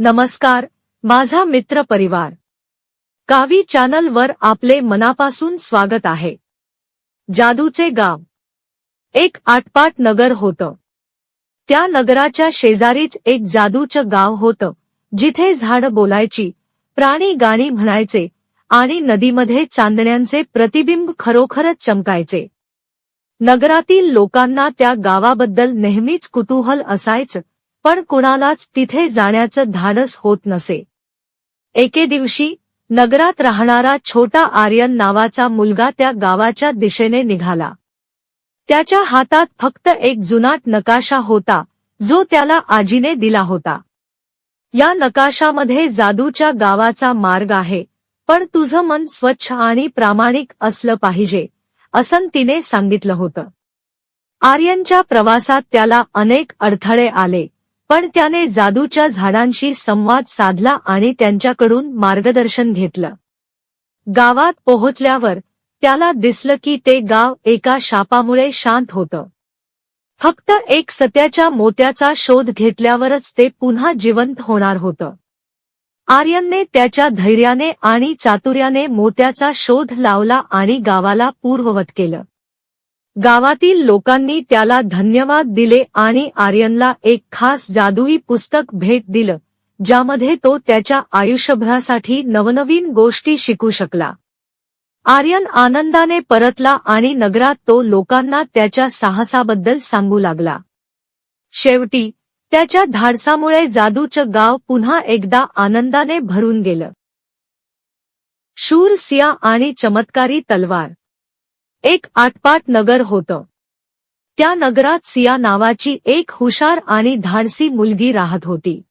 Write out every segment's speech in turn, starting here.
नमस्कार माझा मित्र परिवार. कावी चॅनल वर आपले मनापासून स्वागत आहे. जादूचे गाव. एक आटपाट नगर होतं. त्या नगराच्या शेजारीच एक जादूचं गाव होतं जिथे झाड बोलायची प्राणी गाणी म्हणायचे आणि नदीमध्ये चांदण्यांचे प्रतिबिंब खरोखरच चमकायचे. नगरातील लोकांना त्या गावाबद्दल नेहमीच कुतूहल असायचं पण कुणालाच तिथे जाण्याचं धाडस होत नसे. एके दिवशी नगरात राहणारा छोटा आर्यन नावाचा मुलगा त्या गावाच्या दिशेने निघाला. त्याच्या हातात फक्त एक जुनाट नकाशा होता जो त्याला आजीने दिला होता. या नकाशामध्ये जादूच्या गावाचा मार्ग आहे पण तुझं मन स्वच्छ आणि प्रामाणिक असलं पाहिजे असं तिने सांगितलं होतं. आर्यनच्या प्रवासात त्याला अनेक अडथळे आले. पण त्याने जादूच्या झाडांशी संवाद साधला आणि त्यांच्याकडून मार्गदर्शन घेतलं. गावात पोहोचल्यावर त्याला दिसलं की ते गाव एका शापामुळे शांत होतं. फक्त एक सत्याच्या मोत्याचा शोध घेतल्यावरच ते पुन्हा जिवंत होणार होतं. आर्यनने त्याच्या धैर्याने आणि चातुर्याने मोत्याचा शोध लावला आणि गावाला पूर्ववत केलं. गावातील लोकांनी त्याला धन्यवाद दिले आणि आर्यनला एक खास जादुई पुस्तक भेट दिलं ज्यामध्ये तो त्याच्या आयुष्यभरासाठी नवनवीन गोष्टी शिकू शकला. आर्यन आनंदाने परतला आणि नगरात तो लोकांना त्याच्या साहसाबद्दल सांगू लागला. शेवटी त्याच्या धाडसामुळे जादूचं गाव पुन्हा एकदा आनंदाने भरून गेलं. शूर सिया आणि चमत्कारी तलवार. एक आटपाट नगर होतं. त्या नगरात सिया नावाची एक हुशार आणि धाडसी मुलगी राहत होती.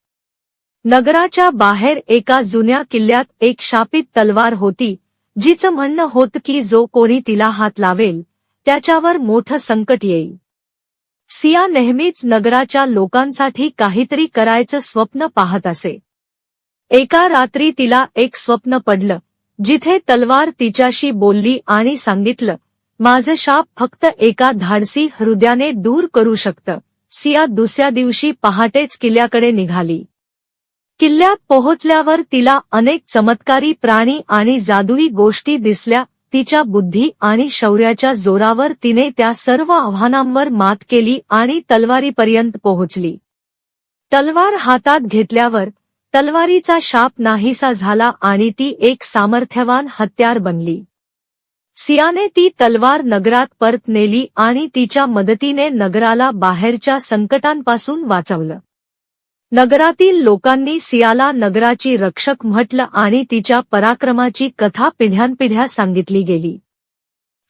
नगराच्या बाहेर एका जुन्या किल्ल्यात एक शापित तलवार होती जिचं म्हणणं होतं की जो कोणी तिला हात लावेल त्याच्यावर मोठं संकट येईल. सिया नेहमीच नगराच्या लोकांसाठी काहीतरी करायचं स्वप्न पाहत असे. एका रात्री तिला एक स्वप्न पडलं जिथे तलवार तिच्याशी बोलली आणि सांगितलं माझं शाप फक्त एका धाडसी हृदयाने दूर करू शकतं. सिया दुसऱ्या दिवशी पहाटेच किल्ल्याकडे निघाली. किल्ल्यात पोहोचल्यावर तिला अनेक चमत्कारी प्राणी आणि जादुई गोष्टी दिसल्या तिच्या बुद्धी आणि शौर्याच्या जोरावर तिने त्या सर्व आव्हानांवर मात केली आणि तलवारीपर्यंत पोहोचली. तलवार हातात घेतल्यावर तलवारीचा शाप नाहीसा झाला आणि ती एक सामर्थ्यवान हत्यार बनली. सियाने ती तलवार नगरात परत नेली आणि तिच्या मदतीने नगराला बाहेरच्या संकटांपासून वाचवलं. नगरातील लोकांनी सियाला नगराची रक्षक म्हटलं आणि तिच्या पराक्रमाची कथा पिढ्यानपिढ्या सांगितली गेली.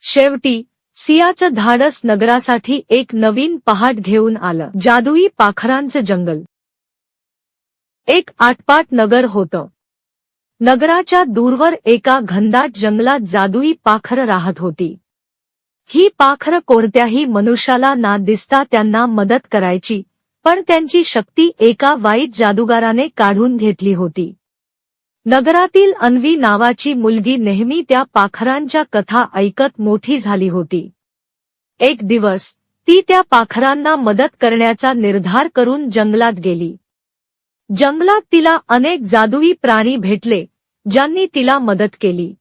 शेवटी सियाचं धाडस नगरासाठी एक नवीन पहाट घेऊन आलं. जादुई पाखरांचं जंगल. एक आटपाट नगर होतं. नगराच्या दूरवर एका घनदाट जंगलात जादुई पाखर राहत होती. ही पाखर कोणत्याही मनुष्याला ना दिसता त्यांना मदत करायची पण त्यांची शक्ती एका वाईट जादूगाराने काढून घेतली होती. नगरातील अन्वी नावाची मुलगी नेहमी त्या पाखरांच्या कथा ऐकत मोठी झाली होती. एक दिवस ती त्या पाखरांना मदत करण्याचा निर्धार करून जंगलात गेली. जंगलात तिला अनेक जादुई प्राणी भेटले ज्यांनी तिला मदत केली.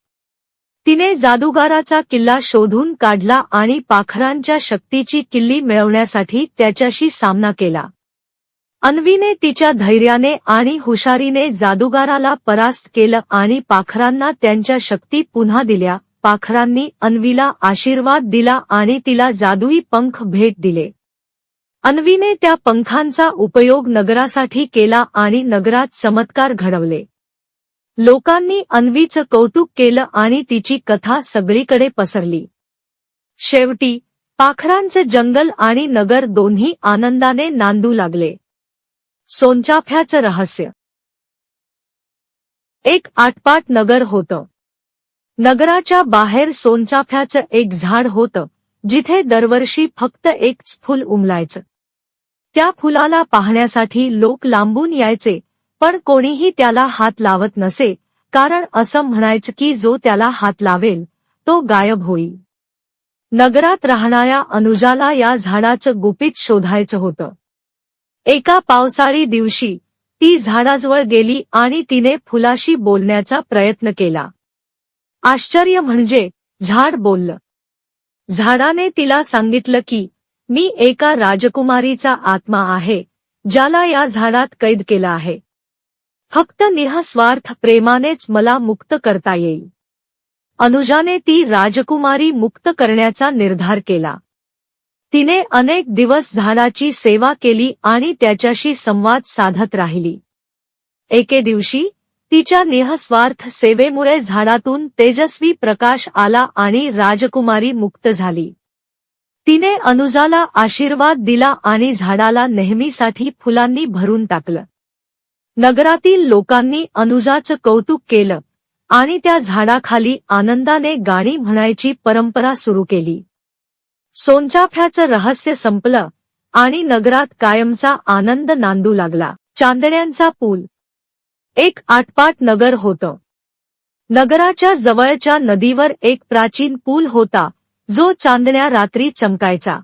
तिने जादूगाराचा किल्ला शोधून काढला आणि पाखरांच्या शक्तीची किल्ली मिळवण्यासाठी त्याच्याशी सामना केला. अन्वीने तिच्या धैर्याने आणि हुशारीने जादूगाराला परास्त केलं आणि पाखरांना त्यांच्या शक्ती पुन्हा दिल्या. पाखरांनी अन्वीला आशीर्वाद दिला आणि तिला जादुई पंख भेट दिले. अन्वीने त्या पंखांचा उपयोग नगरासाठी केला आणि नगरात चमत्कार घडवले. लोकांनी अन्वीचं कौतुक केलं आणि तिची कथा सगळीकडे पसरली. शेवटी पाखरांचं जंगल आणि नगर दोन्ही आनंदाने नांदू लागले. सोनचाफ्याचं रहस्य. एक आटपाट नगर होतं. नगराच्या बाहेर सोनचाफ्याचं एक झाड होतं जिथे दरवर्षी फक्त एकच फूल उमलायचं. त्या फुलाला पाहण्यासाठी लोक लांबून यायचे पण कोणीही त्याला हात लावत नसे कारण असं म्हणायचं की जो त्याला हात लावेल तो गायब होईल. नगरात राहणाऱ्या अनुजाला या झाडाचं गुपित शोधायचं होतं. एका पावसाळी दिवशी ती झाडाजवळ गेली आणि तिने फुलाशी बोलण्याचा प्रयत्न केला. आश्चर्य म्हणजे झाड बोललं. झाडाने तिला सांगितलं की मी एका राजकुमारीचा आत्मा आहे ज्याला या झाडात कैद केला आहे. फक्त निःस्वार्थ प्रेमानेच मला मुक्त करता येईल. अनुजाने ती राजकुमारी मुक्त करण्याचा निर्धार केला. तिने अनेक दिवस झाडाची सेवा केली आणि त्याच्याशी संवाद साधत राहिली. एके दिवशी तिच्या निःस्वार्थ सेवेमुळे झाडातून तेजस्वी प्रकाश आला आणि राजकुमारी मुक्त झाली. तिने अनुजाला आशीर्वाद दिला आणि झाडाला नेहमीसाठी फुलांनी भरून टाकलं. नगरातील लोकांनी अनुजाचं कौतुक केलं आणि त्या झाडाखाली आनंदाने गाणी म्हणायची परंपरा सुरू केली. सोनचाफ्याचं रहस्य संपलं आणि नगरात कायमचा आनंद नांदू लागला. चांदण्यांचा पूल. एक आटपाट नगर होतं. नगराच्या जवळच्या नदीवर एक प्राचीन पूल होता. जो चांदण्या रात्री चमकायचा.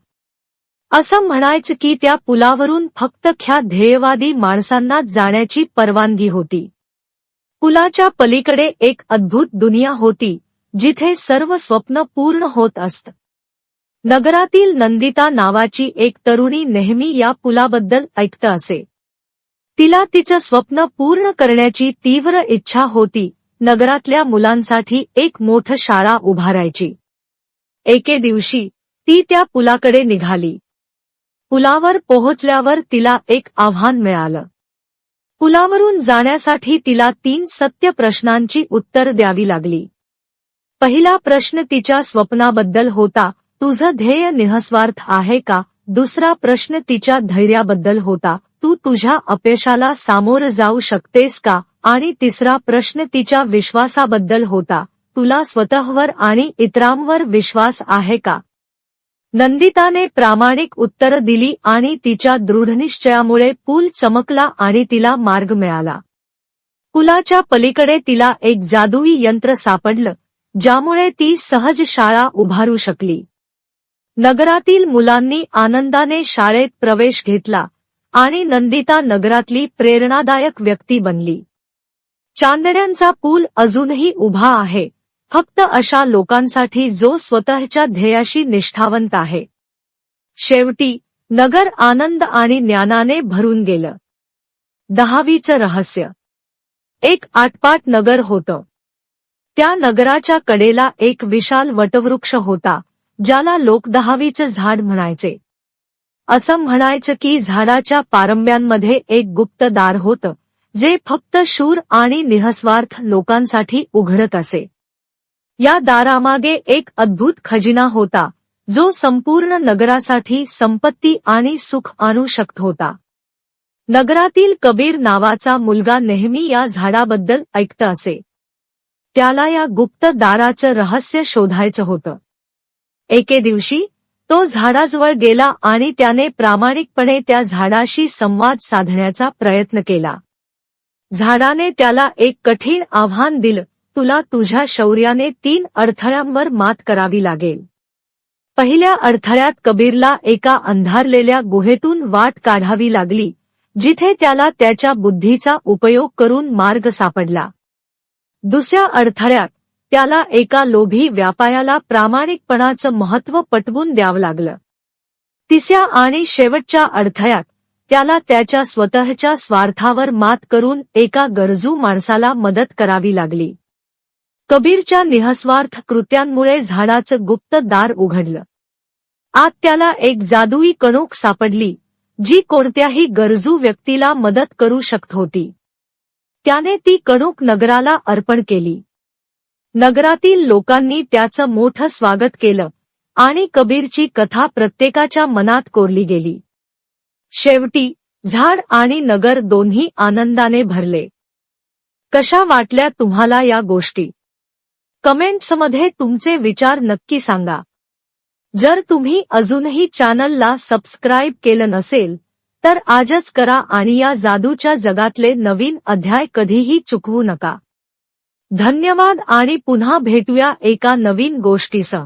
असं म्हणायचं की त्या पुलावरून फक्त ख्या ध्येयवादी माणसांना जाण्याची परवानगी होती. पुलाच्या पलीकडे एक अद्भुत दुनिया होती जिथे सर्व स्वप्न पूर्ण होत असत. नगरातील नंदिता नावाची एक तरुणी नेहमी या पुलाबद्दल ऐकत असे. तिला तिचं स्वप्न पूर्ण करण्याची तीव्र इच्छा होती नगरातल्या मुलांसाठी एक मोठ शाळा उभारायची. एके दिवशी ती त्या पुलाकडे निघाली. पुलावर पोहोचल्यावर तिला एक आव्हान मिळालं. पुलावरून जाण्यासाठी तिला तीन सत्य प्रश्नांची उत्तर द्यावी लागली. पहिला प्रश्न तिच्या स्वप्नाबद्दल होता तुझं ध्येय निःस्वार्थ आहे का? दुसरा प्रश्न तिच्या धैर्याबद्दल होता तू तुझ्या अपयशाला सामोरं जाऊ शकतेस का? आणि तिसरा प्रश्न तिच्या विश्वासाबद्दल होता तुला स्वतःवर आणि इतरांवर विश्वास आहे का? नंदिताने प्रामाणिक उत्तर दिली आणि तिच्या दृढनिश्चयामुळे पूल चमकला आणि तिला मार्ग मिळाला. पुलाच्या पलीकडे तिला एक जादुई यंत्र सापडलं ज्यामुळे ती सहज शाळा उभारू शकली. नगरातील मुलांनी आनंदाने शाळेत प्रवेश घेतला आणि नंदिता नगरातली प्रेरणादायक व्यक्ती बनली. चांदण्यांचा पूल अजूनही उभा आहे फक्त अशा लोकांसाठी जो स्वतःच्या ध्येयाशी निष्ठावंत आहे. शेवटी नगर आनंद आणि ज्ञानाने भरून गेलं. दहावीचं रहस्य. एक आटपाट नगर होतं. त्या नगराच्या कडेला एक विशाल वटवृक्ष होता ज्याला लोक दहावीचं झाड म्हणायचे. असं म्हणायचं की झाडाच्या पारंब्यांमध्ये एक गुप्त दार होतं जे फक्त शूर आणि निहस्वार्थ लोकांसाठी उघडत असे. या दारामागे एक अद्भुत खजिना होता जो संपूर्ण नगरासाठी संपत्ती आणि सुख आणू शकत होता. नगरातील कबीर नावाचा मुलगा नेहमी या झाडाबद्दल ऐकत असे. त्याला या गुप्त दाराचं रहस्य शोधायचं होतं. एके दिवशी तो झाडाजवळ गेला आणि त्याने प्रामाणिकपणे त्या झाडाशी संवाद साधण्याचा प्रयत्न केला. झाडाने त्याला एक कठीण आव्हान दिलं तुला तुझ्या शौर्याने तीन अडथळ्यांवर मात करावी लागेल. पहिल्या अडथळ्यात कबीरला एका अंधारलेल्या गुहेतून वाट काढावी लागली जिथे त्याला त्याच्या बुद्धीचा उपयोग करून मार्ग सापडला. दुसऱ्या अडथळ्यात त्याला एका लोभी व्यापायाला प्रामाणिकपणाचं महत्त्व पटवून द्यावं लागलं. तिसऱ्या आणि शेवटच्या अडथळ्यात त्याला त्याच्या स्वतःच्या स्वार्थावर मात करून एका गरजू माणसाला मदत करावी लागली. कबीरच्या निःस्वार्थ कृत्यांमुळे झाडाचं गुप्त दार उघडलं. आत त्याला एक जादुई कणूक सापडली जी कोणत्याही गरजू व्यक्तीला मदत करू शकत होती. त्याने ती कणूक नगराला अर्पण केली. नगरातील लोकांनी त्याचं मोठं स्वागत केलं आणि कबीरची कथा प्रत्येकाच्या मनात कोरली गेली. शेवटी झाड आणि नगर दोन्ही आनंदाने भरले. कशा वाटल्या तुम्हाला या गोष्टी? कमेंट्समध्ये तुमचे विचार नक्की सांगा. जर तुम्ही अजूनही चॅनलला सबस्क्राईब केलं नसेल तर आजच करा आणि या जादूच्या जगातले नवीन अध्याय कधीही चुकवू नका. धन्यवाद आणि पुन्हा भेटूया एका नवीन गोष्टीसह.